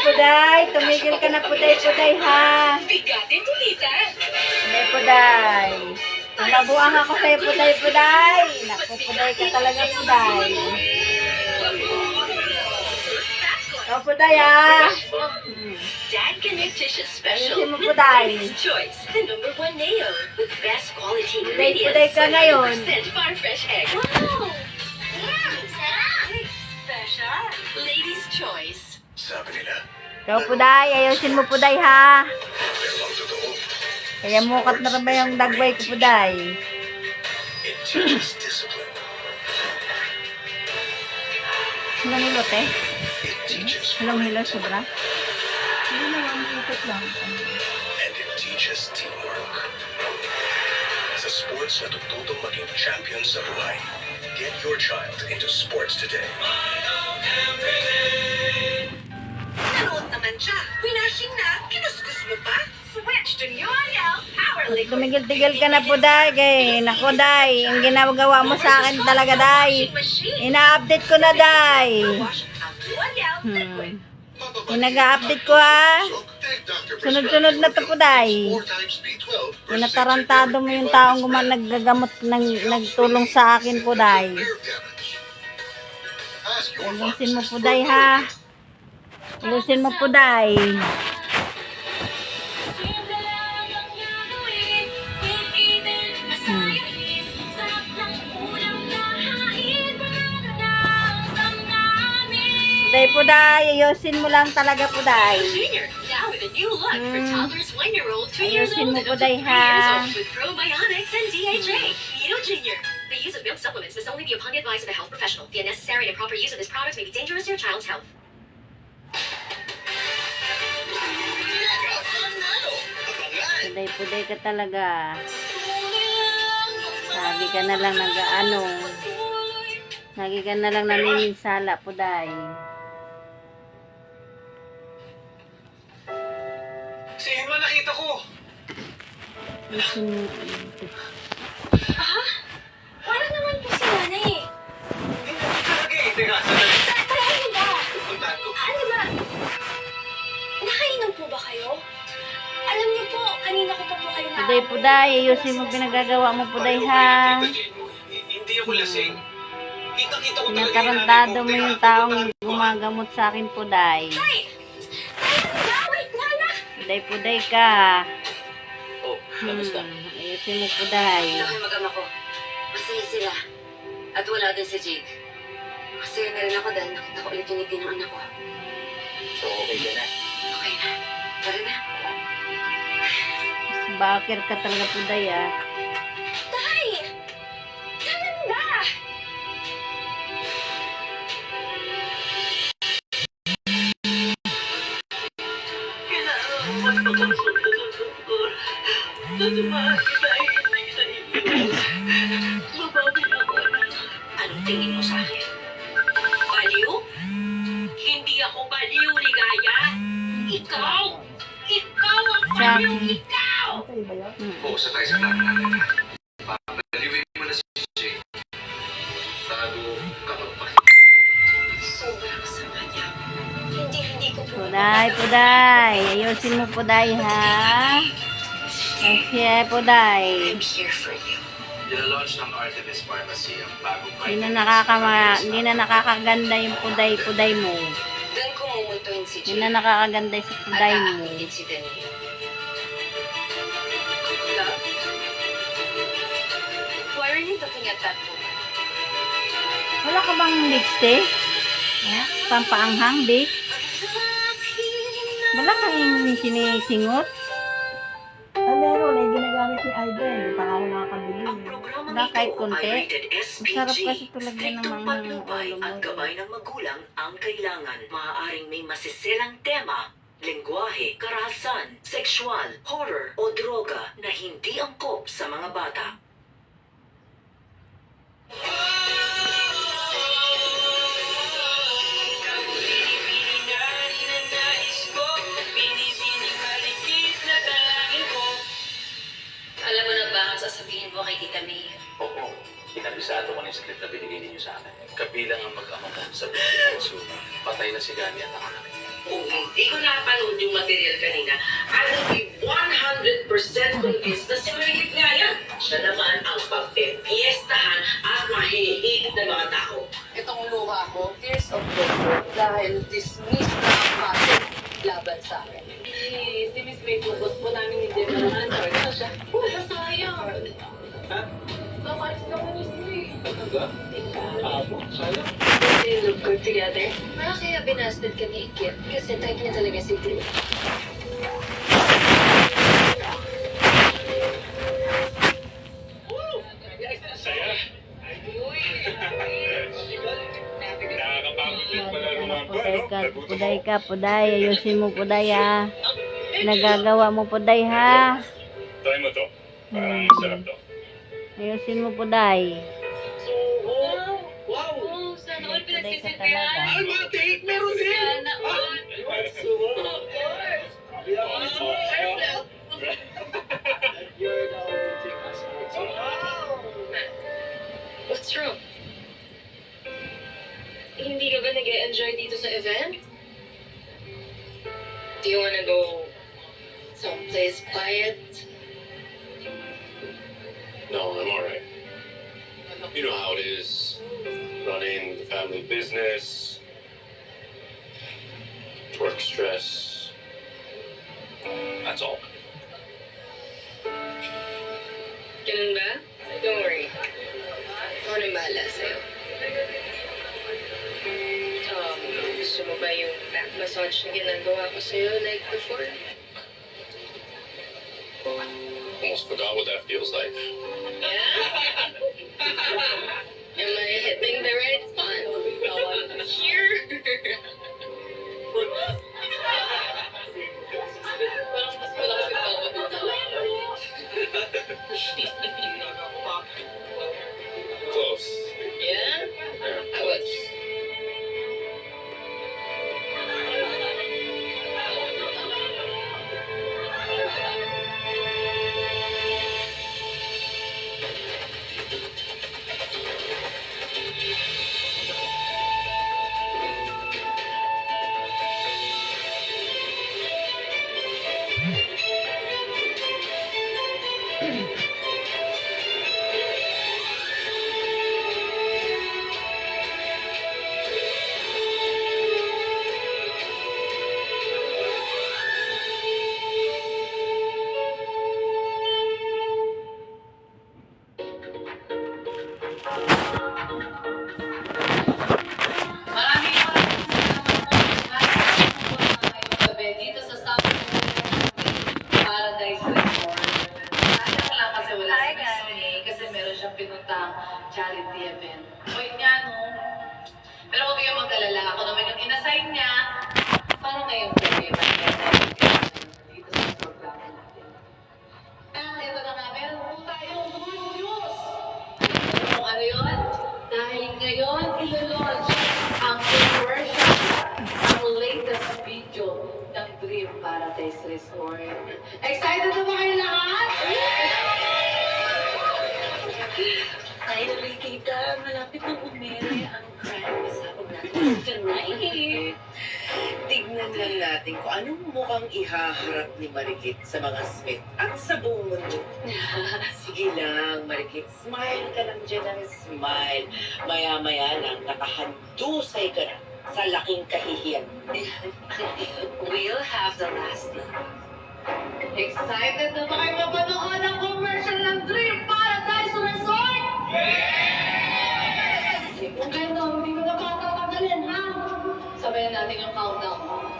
Puday, tumigil ka na Puday, Puday ha. Bigatin to tita. Puday, Puday. Tumabuang ako sa'yo, Puday, Puday. Naku, Puday ka talaga, Puday. Oh, Puday ha. Hmm. Dad Connectitious Special. Ayusin mo, Puday. Choice. The number one mayo. With best quality ingredients. Puday ka ngayon. 100% farm fresh egg. Wow! Mm, sarap! Special. Lady's Choice. Sabi nila, Ikaw, Puday, ayusin mo, ha. pero ang totoo, Kaya mukat na rin ba yung dagway ko, teaches discipline. Ilang hilot eh? Ilang hilot, sobra? Hindi naman, ikot lang. And it teaches teamwork. Sa sports, natututong maging champion sa buhay. Get your child into sports today. Nanood naman siya. Winashing na. Kinuskus mo pa. Switch to New Ariel Power Liquid. Tumigil-tigil ka na po, Day. Kay, naku, Day. Ang ginagawa mo sa akin talaga, Day. Ina-update ko na, Day. Hmm. Inaga-update ko, ha. Sunod-sunod na to po, Day. Pinatarantado mo yung taong guma naggagamot, nag, nagtulong sa akin po, Day. Ayusin mo po, Day, ha. Ayusin mo po, Day. Hmm. Day po, Day. Ayusin mo lang talaga po, Day. Mm. Ayusin old, mo po, Day, ha? The use of milk supplements must only be upon the advice of a health professional. The unnecessary and improper use of this product may be dangerous to your child's health. Puday-puday ka talaga. Lagi ka na lang nag-ano. Lagi ka na lang nanininsala, puday. Si Emma nakita ko! Mo. Wala naman po si nanay. Hindi na talaga eh. Teka, kanina ko po kayo na... Puday-puday. Ayusin mo pinagagawa mo, puday ha. Hindi ako lasing. Kita-kita ko talaga Pinatarantado mo yung taong gumagamot sa akin, puday. Ay! Ay, na! Nana! Puday-puday ka. Oh, Hmm. Ayusin mo, puday. Laki mag-ama ko. Masaya sila. At wala din si Jake. Masaya na rin ako dahil nakita ko ulit yung ngiti ng anak ko. So, okay ka na. Okay na. Tara na. Bakir ka talaga, puday ah. Bago ka magpakita. Sobrang sama niya. Hindi, hindi ko po Puday, puday. Ayusin mo, puday ha. Kasi, puday. I'm here for you. Nila-launch ng Artemis Pharmacy ang bagong Hindi na nakakama, hindi na nakakaganda yung puday-puday mo. Doon ko mumultuhin si Hindi Jake. na nakakaganda sa puday mo. si Daniel. Love? Why are you looking at that woman? Wala ka bang lipstick? Yeah? Pampaanghang, Vic? Wala kang sinisingot? Ah, meron. Ay, ginagamit ni Aiden. Hindi pa ako nakakabili. Wala kahit konti. Masarap kasi tulad yan ng mga ulo mo. at gabay ng magulang ang kailangan. Maaaring may masisilang tema, lengguwahe, karahasan, sexual, horror o droga na hindi angkop sa mga bata. Ko na yung script na binigay ninyo sa akin. Kabilang ang mag-ama ko sa bukid ng Suma. Patay na si Gani at ang anak niya. Kung hindi ko napanood yung material kanina, I will be 100% convinced na si Marikit nga yan. Siya naman ang pagpipiestahan at mahihigit ng mga tao. Itong luha ko, tears of comfort dahil dismissed na ang kaso laban sa akin. Si, si Miss May Pupos po namin hindi na answer. Ano siya? Oh, sayang. Ha? Kakalis ka mo ni Sri. Amo? Sana? They look good together. Para kaya binasted ka ni Ikit kasi type niya talaga si Drew. Saya. Puday no? ka, puday ka, puday. Ayusin mo, puday ha. Nagagawa mo, puday ha. Try mo to. Parang Hmm. sarap to. Ayusin mo, puday. What's wrong? Hindi ka ba nag-enjoy dito sa event? Do you wanna go someplace quiet? No, I'm all right. You know how it is running the family business, work stress. That's all. Ganun ba? Don't worry. Ako bahala sa'yo. Um, gusto mo ba yung back massage na ginagawa ko sa'yo like before? Almost forgot what that feels like. Yeah? Am I hitting the right spot? Here? Parang mas malaki pa ako dito. Finally, tita, malapit na umere ang crime pasabog natin tonight. Tignan lang natin kung anong mukhang ihaharap ni Marikit sa mga Smith at sa buong mundo. Sige lang, Marikit, smile ka lang dyan ng smile. Maya-maya lang, nakahandusay ka na sa laking kahihiyan. We'll have the last laugh. Excited na ba kayo mapanood ang commercial ng Dream Paradise Resort? Kung kayo daw, hindi ko na patatanggalin, ha? Sabayan natin ang countdown.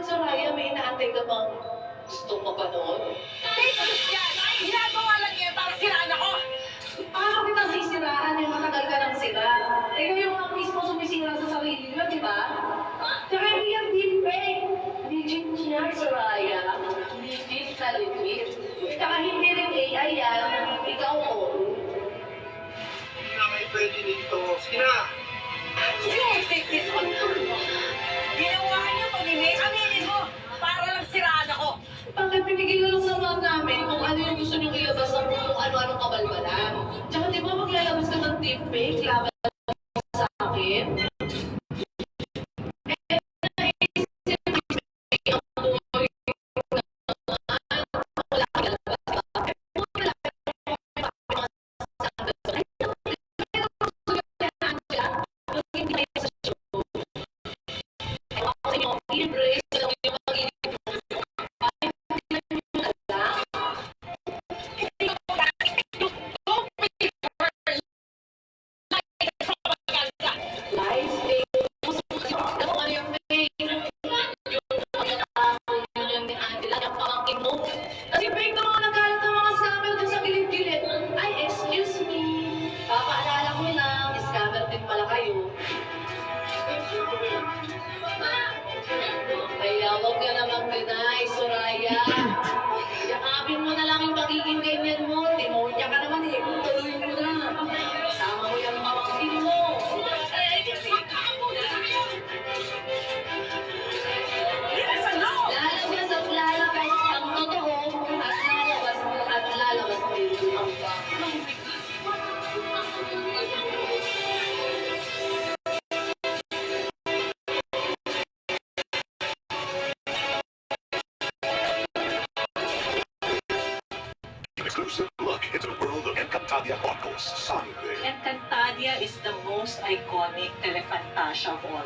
Bakit, Soraya? May inaantay ka bang gusto mapanood? Ginagawa lang yan para siraan ako. Paano kita sisiraan yung matagal ka ng sira? Ikaw yung mga mismo sumisira sa sarili mo, di ba? Tsaka hindi yan deep fake. Legit yan, Soraya. Legit na legit. Tsaka hindi rin AI yan. Ikaw ko. Hindi na kayo pwede dito. Sige na. Ka ng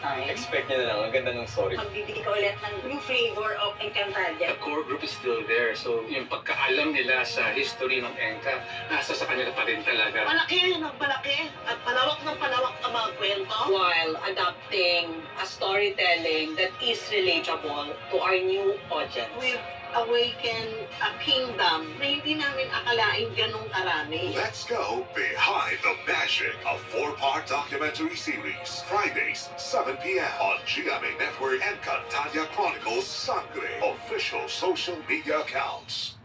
time. Expect niya na lang. Ang ganda ng story. Magbibigay ka ulit ng new flavor of Encantadia. The core group is still there. So, yung pagkaalam nila sa history ng Enka, nasa sa kanila pa rin talaga. Malaki ng malaki at palawak ng palawak mga kwento. While adapting a storytelling that is relatable to our new audience. We've awakened a kingdom na hindi namin akalain ganong karami. Let's go behind the magic. A four-part documentary series. Fridays, 7 p.m. on GMA Network Encantadia Chronicles Sangre. Official social media accounts.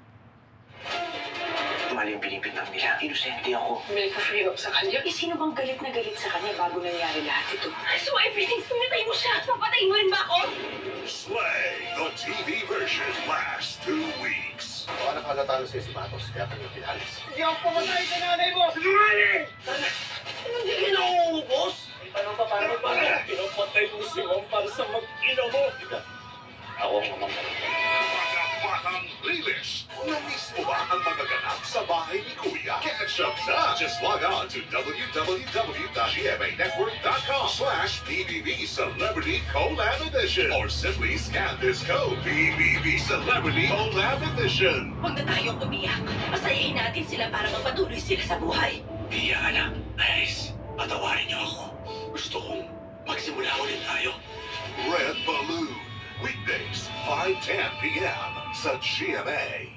Mali yung pinipintang nila. Inosente ako. May ka-free up sa kanya. Eh, sino bang galit na galit sa kanya bago nangyari lahat ito? So everything, pinatay mo siya. Papatay mo rin ba ako? Slay, the TV version lasts two weeks. Paano kalatalo sa'yo si Matos? Kaya kami pinalis. Hindi ako pumatay sa nanay mo! Sinungaling! Hindi ka nauubos. Ano pa paano ba? Pinapatay mo si Mom para sa mag-ina mo! Ako ang mamang Batang Lilis. Namiss mo ba ang magaganap sa bahay ni Kuya? Catch up na! Just log on to www.gmanetwork.com slash PBB Celebrity Collab Edition or simply scan this code PBB Celebrity Collab Edition. Huwag na tayong umiyak. Pasayahin natin sila para magpatuloy sila sa buhay. Pia, anak. Iris, patawarin niyo ako. Gusto kong magsimula ulit tayo. Red Balloon. Weekdays, 5.10 p.m. GMA.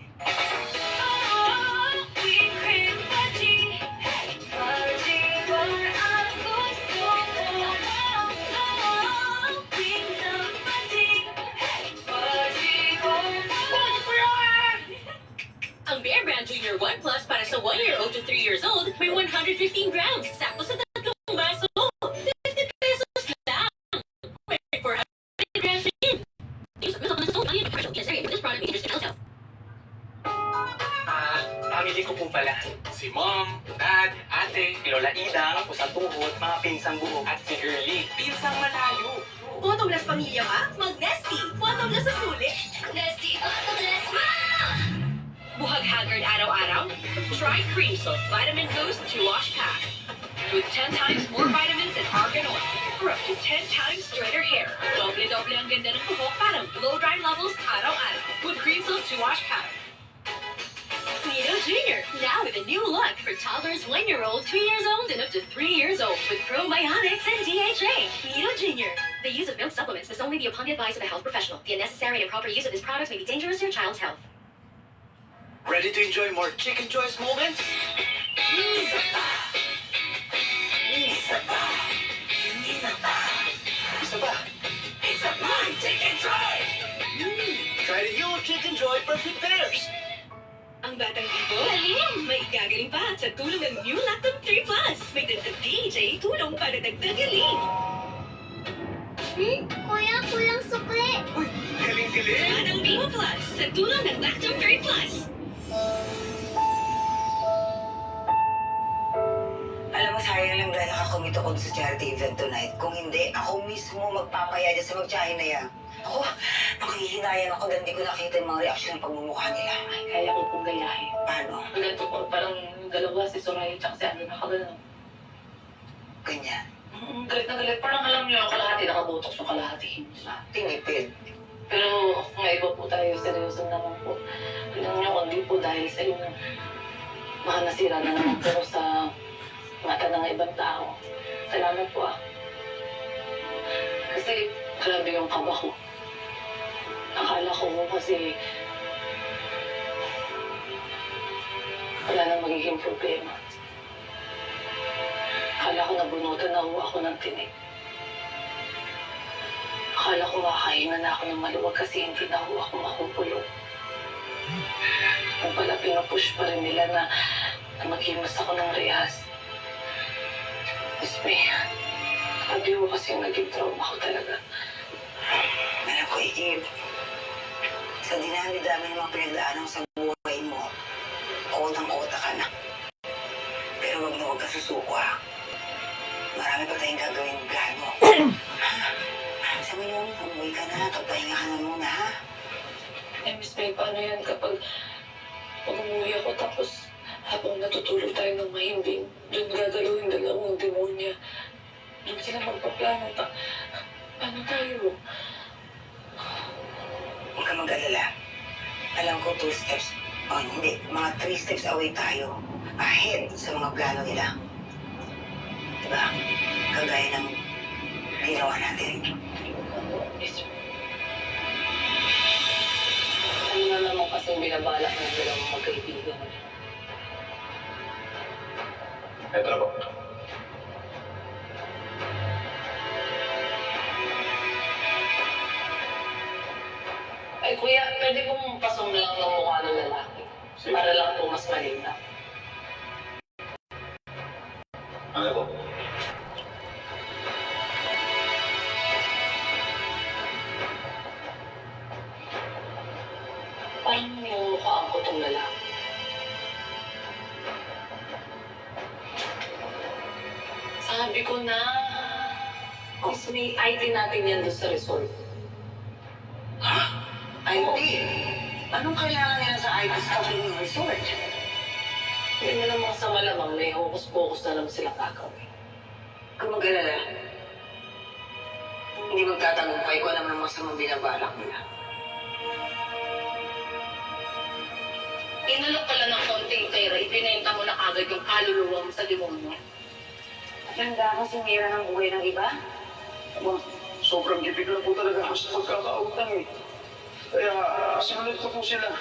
Ang Bear Brand Junior 1 Plus para sa 1-year-old to 3 years old may 115 grams. Sakto sa pala. Si Mom, Dad, Ate, Lola Ida, ako sa tuhod, mga pinsang buo, at si Girlie, pinsang malayo. Bottomless pamilya ka? Mag-Nesty. Bottomless sa sulit. Nesty, bottomless Buhag haggard araw-araw? Try Cream Soap Vitamin Boost 2-Wash Pack. With 10 times more vitamins and argan oil for up to 10 times straighter hair. Doble-doble ang ganda ng buhok para blow-dry levels araw-araw. With Cream Soap 2-Wash Pack. Now with a new look for toddlers 1 year old, 2 years old, and up to 3 years old with probiotics and DHA. Nido Jr. The use of milk supplements must only be upon the advice of a health professional. The unnecessary and improper use of this product may be dangerous to your child's health. Ready to enjoy more chicken choice moments? Isa pa. Isa pa. Chicken Joy! Try the new Chicken Joy Perfect Pairs. Ang batang ibo, halim! May igagaling pa sa tulong ng New Lactum 3 Plus. May dagdag DHA tulong para dagdag galing. Hmm? Kuya, kulang sukli. Uy, galing-galing. Batang Bimo Plus sa tulong ng Lactum 3 Plus. Alam mo, sayang lang dahil nakakomit ako sa charity event tonight. Kung hindi, ako mismo magpapaya dyan sa magtsahin na yan. Ako, nakihinayan ako dahil hindi ko nakita yung mga reaksyon ng pagmumukha nila. Ay, kaya ko pong gayahin. Paano? Ganito po, parang dalawa si Soraya at si Ano nakagano. Ganyan. Mm, galit na galit. Parang alam niyo, kalahati nakabotox yung kalahati hindi na. Tinipid. Pero kung iba po tayo, seryoso naman po. Alam niyo, kundi po dahil sa yung baka nasira na naman pero sa mata ng ibang tao. Salamat po ah. Kasi grabe yung kaba ko. Akala ko kasi wala nang magiging problema. Akala ko nabunutan na ho ako ng tinig. Akala ko makahinga na ako ng maluwag kasi hindi na ho ako makukulong. Kung pala pinupush pa rin nila na, na maghimas ako ng rehas. Miss May, sabi mo kasi naging trauma ko talaga. Alam ko, Eve, sa dinami-dami ng mga pinagdaanan sa buhay mo, kotang-kota ka na. Pero wag na wag ka susuko, ha? Marami pa tayong gagawin plano. Sabi niyo, umuwi ka na, pagpahinga ka na muna, ha? Eh, Miss May, paano yan kapag pag umuwi ako tapos habang natutulog tayo ng mahimbing, doon gagalaw yung dalawang demonya. Doon sila magpaplano. Ta ano tayo? Huwag ka mag-alala. Alam ko two steps, oh hindi, mga three steps away tayo. Ahead sa mga plano nila. Diba? Kagaya ng ginawa natin. Miss May. Ano na naman kasi binabalak ng dalawang magkaibigan. Eto na po. Ay, kuya, pwede pong pasong lang ng mukha ng lalaki. Para lang po mas malinaw. Ano po? Parang minumukhaan ko itong lalaki. Sabi ko na, Miss May, ID natin yan doon sa resort. ID? Anong kailangan nila sa ID sa ng resort? Hindi mo namang sa malamang may hokus-pokus na lang silang gagawin. Kung mag-alala, hindi magtatanong ko alam ng masamang binabalak nila. Inalok ka lang ng konting pera, ipinenta mo na kagad yung kaluluwa mo sa demonyo. Handa kasi mira ng buhay ng iba? Aba, sobrang gipig lang po talaga ako sa pagkakautang eh. Kaya sinunod ko po sila.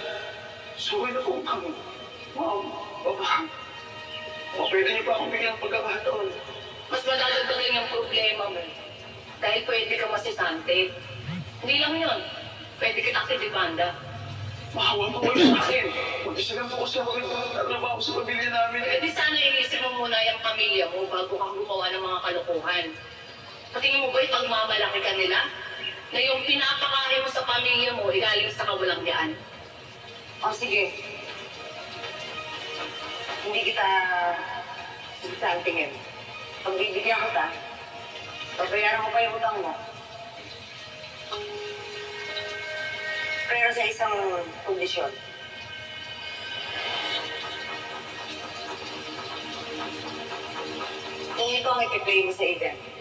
Suwi na po kami. Ma'am, baba. O, pwede niyo pa akong bigyan ng pagkakataon. Mas madadagdagan yung problema mo. Dahil pwede ka masisante. Hindi lang yun. Pwede kitang tidibanda. Mahawa mo kayo sa akin. Mag-isa lang po kasi ako rin nagtatrabaho sa pamilya namin. Di sana inisip mo muna yung pamilya mo bago kang gumawa ng mga kalokohan. Patingin mo ba ipagmamalaki ka nila? Na yung pinapakain mo sa pamilya mo, igaling sa kawalang dyan. O sige. Hindi kita sisantingin. Pagbibigyan ko ta, babayaran ko pa yung utang mo. Pero sa isang kondisyon. Kung ito ang ipiplay mo sa event,